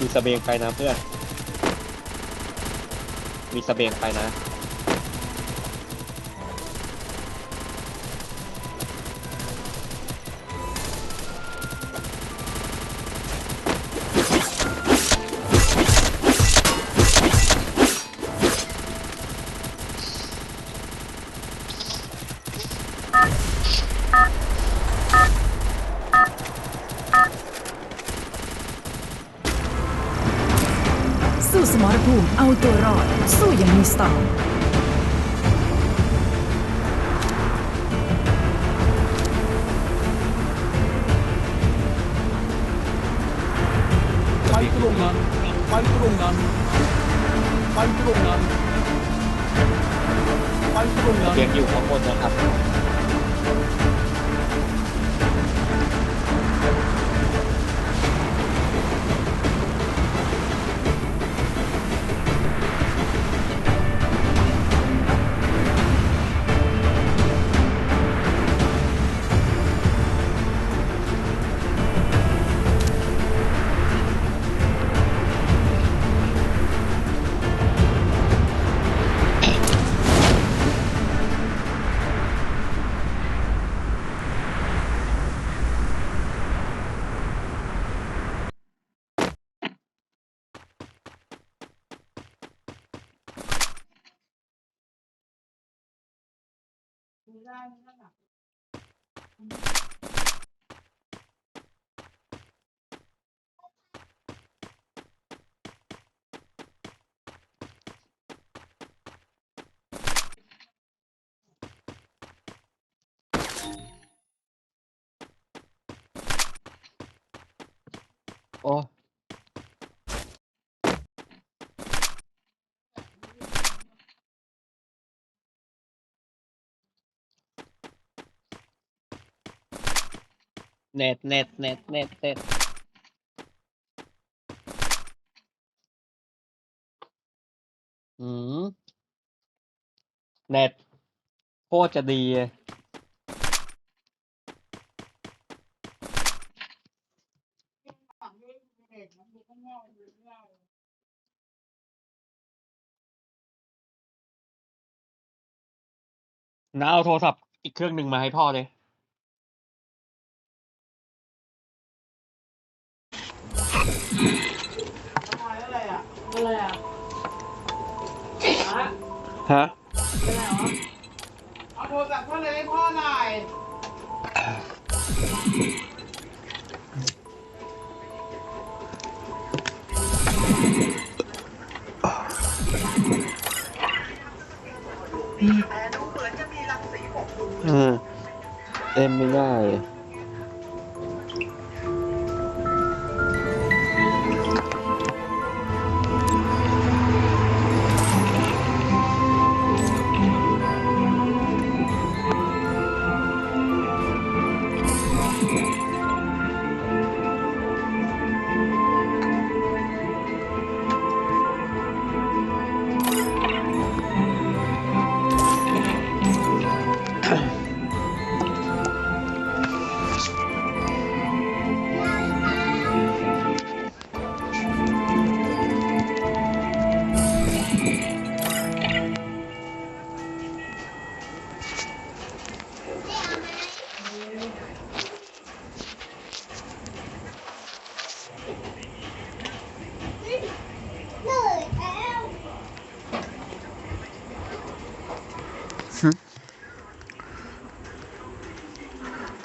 มีสเบงไปนะเพื่อน มีสเบงไปนะ ตรงนั้นไปตรงนั้นไปตรงนั้นไปตรงนั้นเบียงอยู่ข้างบนนะครับ โเน็ตเน็ตเน็ตเน็ตเน็ตอืมเน็ตโคตรจะดีน้าเอาโทรศัพท์อีกเครื่องหนึ่งมาให้พ่อเลย อะอะไรอะฮะ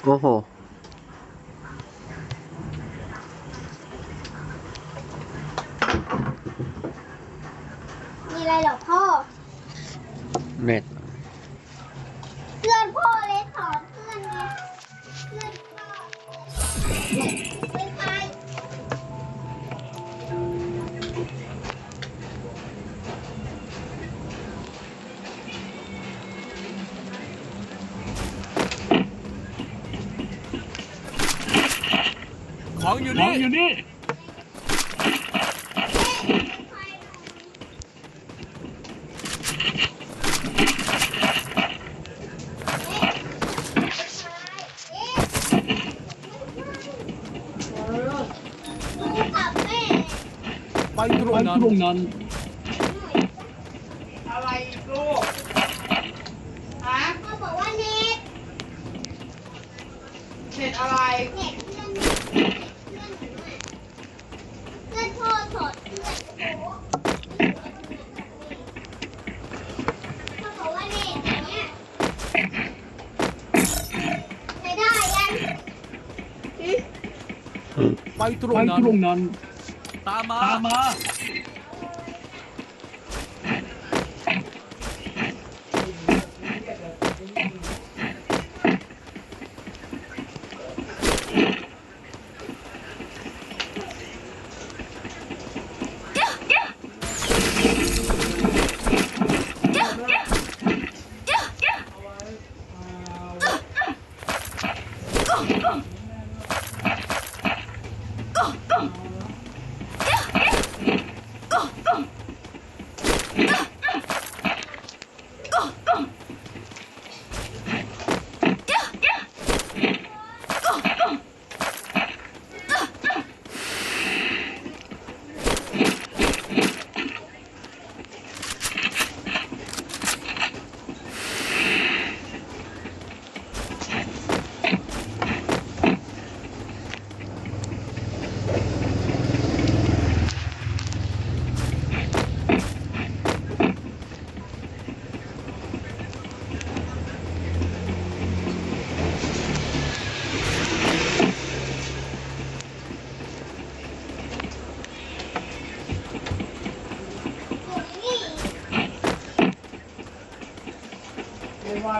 โอ้โห มีอะไรเหรอพ่อเน็ตเพื่อนพ่อเลยถอนเพื่อนไงเพื่อนพ่อ อยู่นี่ อยู่นี่ ไปตรงนั้น 파이트로 난 파이트록 난 따마. 따마.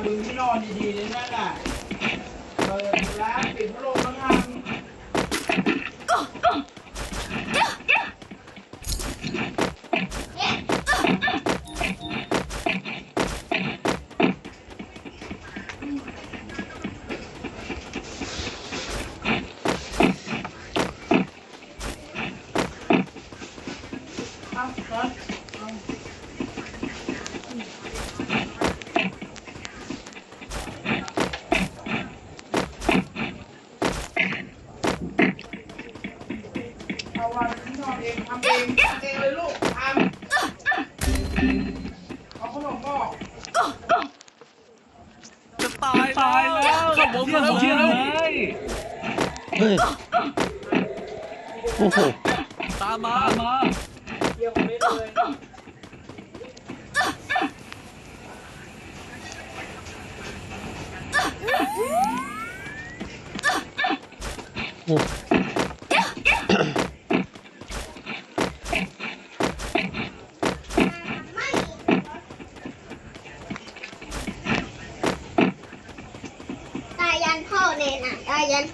มึงที่นอนดีๆนี่นั่นแหละเปิดร้านปิดพัดลม ตามมามาเยี่ยมไม่เลยตายันพ่อเลยนะตายัน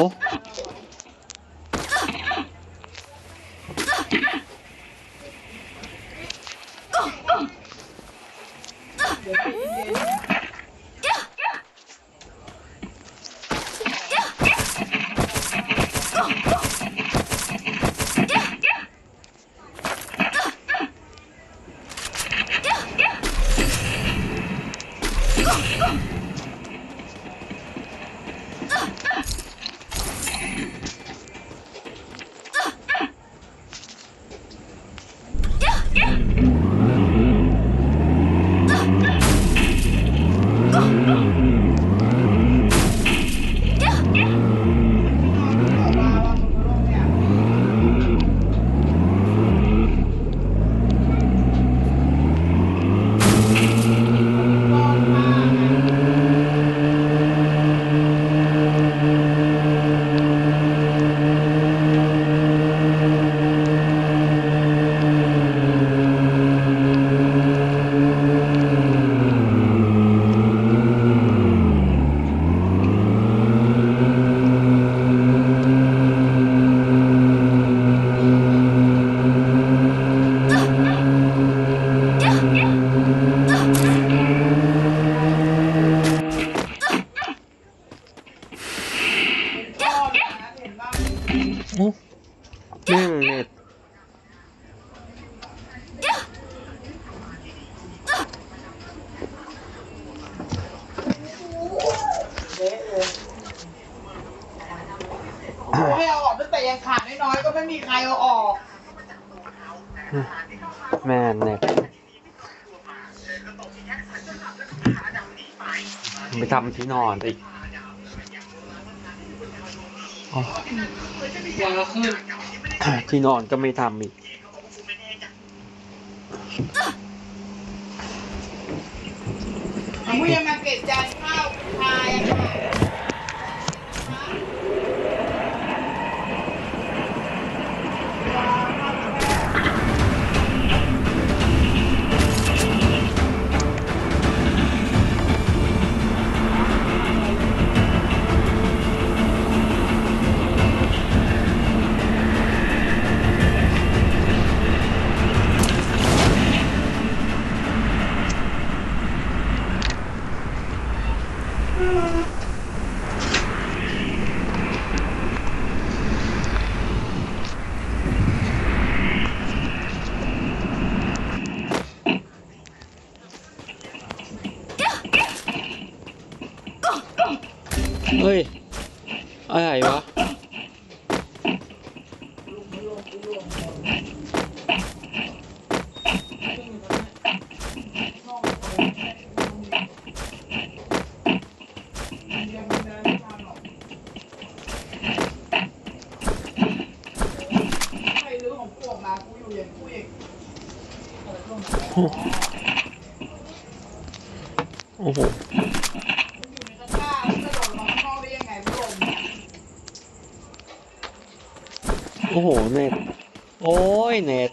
おうっ มีใครเอาออก แม่เน็ตไปทำที่นอนอีกอ๋อวันละคืนที่นอนก็ไม่ทำอีกเอามึงยังมาเก็บจานข้าวทายอะค่ะ เฮ้ย อะไรวะใครรู้ของพวกมากูอยู่อย่างกูอีกโอ้โห อยู่ในตะกร้าแล้วกระโดดมาข้างนอกได้ยังไงพี่ลม โอ้โหเน็ตโอ้ยเน็ต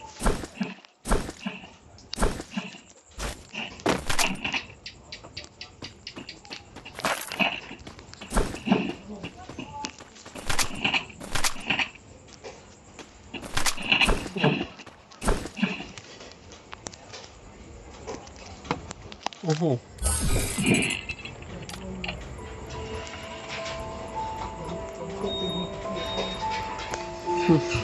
โอ้โหเ